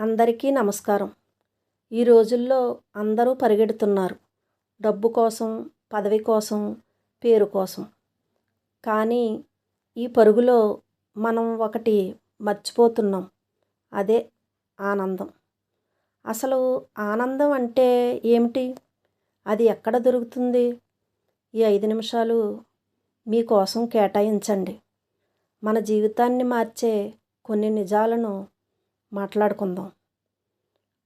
అందరికీ నమస్కారం. ఈ రోజుల్లో అందరూ పరిగెడుతున్నారు. డబ్బు కోసం పదవి కోసం పేరు కోసం. కానీ ఈ పరుగులో మనం ఒకటి మర్చిపోతున్నాం. అదే ఆనందం. అసలు ఆనందం అంటే ఏమిటి? అది ఎక్కడ దొరుకుతుంది? ఈ ఐదు నిమిషాలు మీకోసం కేటాయించండి. మన జీవితాన్ని మార్చే కొన్ని నిజాలను మాట్లాడుకుందాం.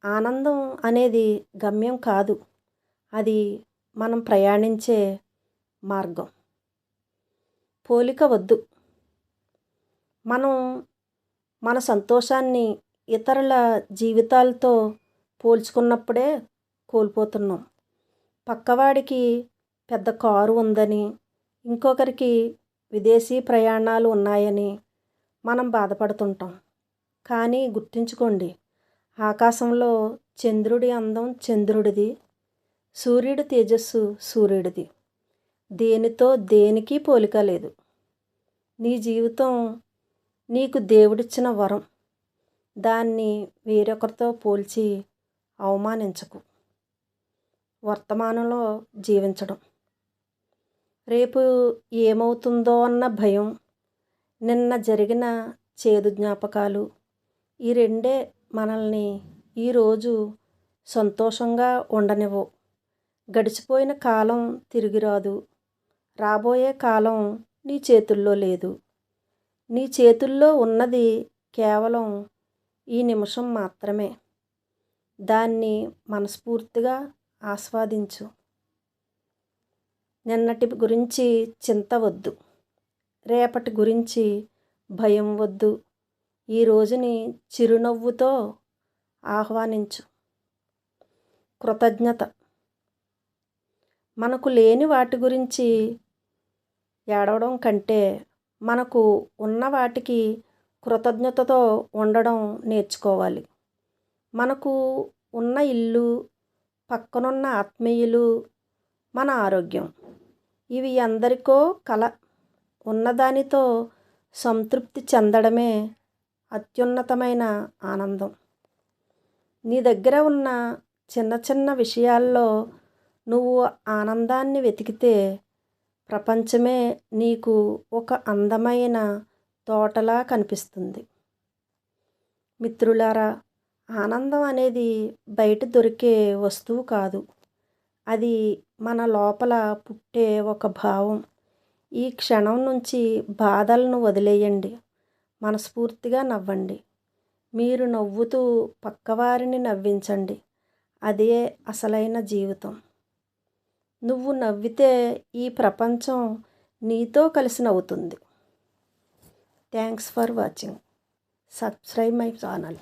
ఆనందం అనేది గమ్యం కాదు. అది మనం ప్రయాణించే మార్గం. పోలిక వద్దు. మనం మన సంతోషాన్ని ఇతరుల జీవితాలతో పోల్చుకున్నప్పుడే కోల్పోతున్నాం. పక్కవాడికి పెద్ద కారు ఉందని ఇంకొకరికి విదేశీ ప్రయాణాలు ఉన్నాయని మనం బాధపడుతుంటాం. కానీ గుర్తుంచుకోండి ఆకాశంలో చంద్రుడి అందం చంద్రుడిది సూర్యుడి తేజస్సు సూర్యుడిది. దేనితో దేనికి పోలిక లేదు. నీ జీవితం నీకు దేవుడిచ్చిన వరం. దాన్ని వేరొకరితో పోల్చి అవమానించకు. వర్తమానంలో జీవించడం. రేపు ఏమవుతుందో అన్న భయం నిన్న జరిగిన చేదు జ్ఞాపకాలు ఈ రెండే మనల్ని ఈరోజు సంతోషంగా ఉండనివ్వవు గడిచిపోయిన కాలం తిరిగి రాదు రాబోయే కాలం నీ చేతుల్లో లేదు. నీ చేతుల్లో ఉన్నది కేవలం ఈ నిమిషం మాత్రమే. దాన్ని మనస్ఫూర్తిగా ఆస్వాదించు. నిన్నటి గురించి చింత వద్దు. రేపటి గురించి భయం వద్దు. ఈ రోజుని చిరునవ్వుతో ఆహ్వానించు. కృతజ్ఞత. మనకు లేని వాటి గురించి ఏడవడం కంటే మనకు ఉన్న వాటికి కృతజ్ఞతతో ఉండడం నేర్చుకోవాలి. మనకు ఉన్న ఇల్లు పక్కనున్న ఆత్మీయులు మన ఆరోగ్యం. ఇవి అందరికో కల. ఉన్నదానితో సంతృప్తి చెందడమే అత్యున్నతమైన ఆనందం. నీ దగ్గర ఉన్న చిన్న చిన్న విషయాల్లో నువ్వు ఆనందాన్ని వెతికితే ప్రపంచమే నీకు ఒక అందమైన తోటలా కనిపిస్తుంది. మిత్రులారా ఆనందం అనేది బయట దొరికే వస్తువు కాదు. అది మన లోపల పుట్టే ఒక భావం. ఈ క్షణం నుంచి బాధలను వదిలేయండి. మనస్ఫూర్తిగా నవ్వండి. మీరు నవ్వుతూ పక్కవారిని నవ్వించండి. అదే అసలైన జీవితం. నువ్వు నవ్వితే ఈ ప్రపంచం నీతో కలిసి నవ్వుతుంది. Thanks for watching. Subscribe my channel.